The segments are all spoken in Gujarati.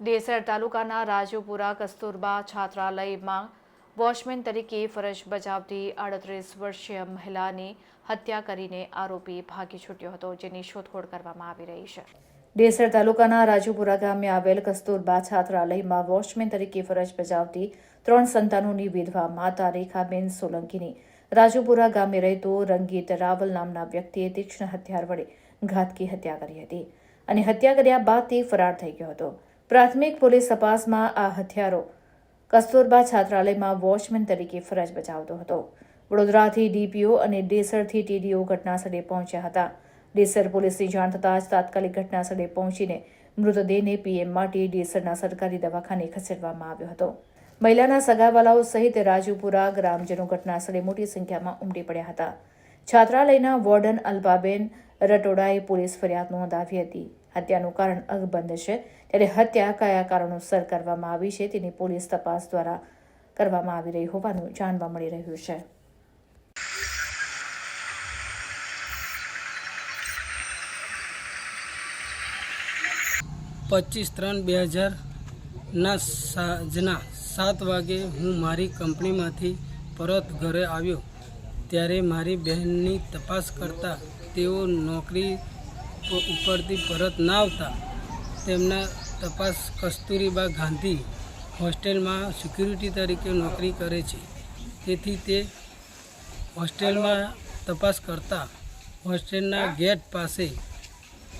દેસર તાલુકાના રાજુપુરા કસ્તુરબા છાત્રાલયમાં વોચમેન તરીકે ફરજ બજાવતી આડત્રીસ વર્ષીય મહિલાની હત્યા કરીને આરોપી ભાગી છૂટ્યો હતો, જેની શોધખોળ કરવામાં આવી રહી છે. ડેસર તાલુકાના રાજુપુરા ગામે આવેલ કસ્તુરબા છાત્રાલયમાં વોચમેન તરીકે ફરજ બજાવતી ત્રણ સંતાનોની વિધવા માતા રેખાબેન સોલંકીની રાજુપુરા ગામે રહેતો રંગીત રાવલ નામના વ્યક્તિએ તીક્ષ્ણ હથિયાર વડે ઘાતકી હત્યા કરી હતી અને હત્યા કર્યા બાદ તે ફરાર થઈ ગયો હતો. પ્રાથમિક પોલીસ તપાસમાં આ હથિયારો કસ્તુરબા છાત્રાલયમાં વોચમેન તરીકે ફરજ બજાવતો હતો. વડોદરાથી ડીપીઓ અને ડેસરથી ટીડીઓ ઘટનાસ્થળે પહોંચ્યા હતા. ડેસર પોલીસની જાણ થતાં જ તાત્કાલિક ઘટનાસ્થળે પહોંચીને મૃતદેહને પીએમ માટે ડેસરના સરકારી દવાખાને ખસેડવામાં આવ્યો હતો. મહિલાના સગાવાલાઓ સહિત રાજુપુરા ગ્રામજનો ઘટનાસ્થળે મોટી સંખ્યામાં ઉમટી પડ્યા હતા. છાત્રાલયના વોર્ડન અલ્પાબેન રટોડાએ પોલીસ ફરિયાદ નોંધાવી હતી. હત્યાનું કારણ અકબંધ છે. ત્યારે હત્યા કયા કારણોસર કરવામાં આવી છે તેની પોલીસ તપાસ દ્વારા કરવામાં આવી રહી હોવાનું જાણવા મળી રહ્યું છે. પચીસ ત્રણ બે હજારના સાંજના સાત વાગે હું મારી કંપનીમાંથી પરત ઘરે આવ્યો. ત્યારે મારી બહેનની તપાસ કરતા તેઓ નોકરી ઉપરથી પરત ના આવતા તેમના તપાસ કસ્તુરીબા ગાંધી હોસ્ટેલમાં સિક્યુરિટી તરીકે નોકરી કરે છે. તેથી તે હોસ્ટેલમાં તપાસ કરતા હોસ્ટેલના ગેટ પાસે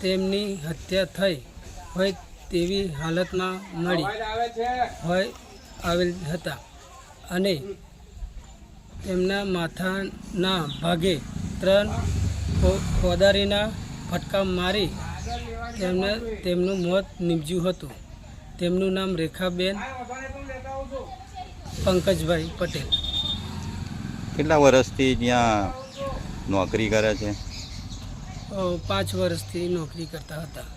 તેમની હત્યા થઈ હોય તેવી હાલતમાં મળી હોય આવેલ હતા અને તેમના માથાના ભાગે ત્રણ ખોદારીના ફટકા મારી તેમને તેમનું મોત નીપજ્યું હતું. તેમનું નામ રેખાબેન પંકજભાઈ પટેલ. કેટલા વર્ષથી ત્યાં નોકરી કરે છે? પાંચ વર્ષથી નોકરી કરતા હતા.